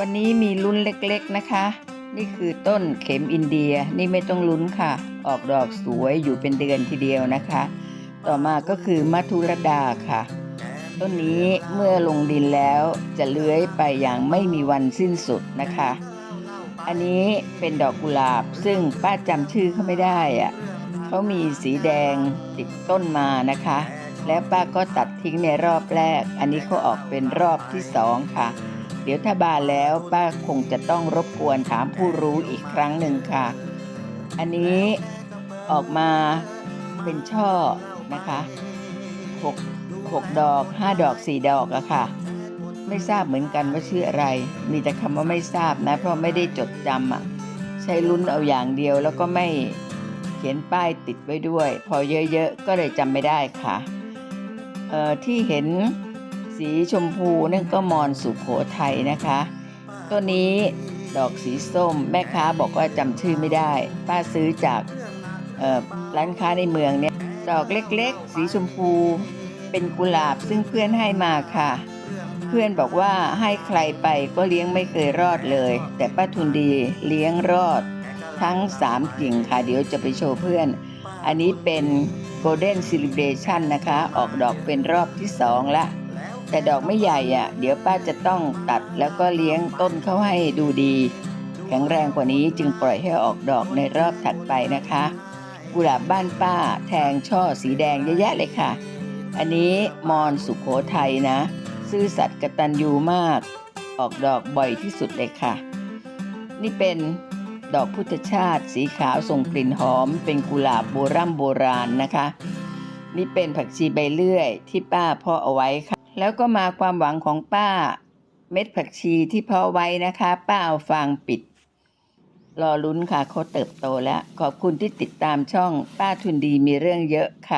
วันนี้มีลุ้นเล็กๆนะคะ นี่คือต้นเข็มอินเดียนี่ไม่ต้องลุ้นค่ะ ออกดอกสวยอยู่เป็นเดือนทีเดียวนะคะ ต่อมาก็คือมัทุรดาค่ะ ต้นนี้เมื่อลงดินแล้วจะเลื้อยไปอย่างไม่มีวันสิ้นสุดนะคะ อันนี้เป็นดอกกุหลาบซึ่งป้าจำชื่อเขาไม่ได้อะเขามีสีแดงติดต้นมานะคะ แล้วป้าก็ตัดทิ้งในรอบแรก อันนี้เขาออกเป็นรอบที่สองค่ะ เดี๋ยวถ้าบานแล้วป้าคงจะต้องรบกวนถามผู้รู้อีกครั้งหนึ่งค่ะ อันนี้ออกมาเป็นช่อนะคะหกหกดอกห้าดอกสี่ดอกอะค่ะ ไม่ทราบเหมือนกันว่าชื่ออะไร มีแต่คำว่าไม่ทราบนะ เพราะไม่ได้จดจำอะใช้ลุ้นเอาอย่างเดียวแล้วก็ไม่เขียนป้ายติดไว้ด้วย พอเยอะๆ ก็เลยจำไม่ได้ค่ะ ที่เห็นสีชมพูนั่นก็มอนสุขโขทัยนะคะ ตัวนี้ดอกสีส้ม แม่ค้าบอกว่าจำชื่อไม่ได้ ป้าซื้อจากร้านค้าในเมืองเนี่ยดอกเล็กๆ สีชมพูเป็นกุหลาบซึ่งเพื่อนให้มาค่ะ เพื่อนบอกว่าให้ใครไปก็เลี้ยงไม่เคยรอดเลย แต่ป้าทุนดีเลี้ยงรอด ทั้ง3กิ่งค่ะ เดี๋ยวจะไปโชว์เพื่อน อันนี้เป็น Golden Celebration นะคะ ออกดอกเป็นรอบที่2ละ แต่ดอกไม่ใหญ่อะ เดี๋ยวป้าจะต้องตัดแล้วก็เลี้ยงต้นเขาให้ดูดี แข็งแรงกว่านี้จึงปล่อยให้ออกดอกในรอบถัดไปนะคะ กุหลาบบ้านป้าแทงช่อสีแดงเยอะแยะเลยค่ะ อันนี้มอนสุขโขทัยนะ ซื่อสัตย์กตัญญูมาก ออกดอกบ่อยที่สุดเลยค่ะ นี่เป็น ดอกพุทธชาติ สีขาวส่งกลิ่นหอม เป็นกุหลาบโบราณโบราณนะคะ นี่เป็นผักชีใบเลื่อยที่ป้าเพาะเอาไว้ค่ะ แล้วก็มาความหวังของป้า เม็ดผักชีที่เพาะไว้นะคะ ป้าเอาฟางปิด รอลุ้นค่ะเขาเติบโตแล้ว ขอบคุณที่ติดตามช่องป้าทุนดีมีเรื่องเยอะค่ะ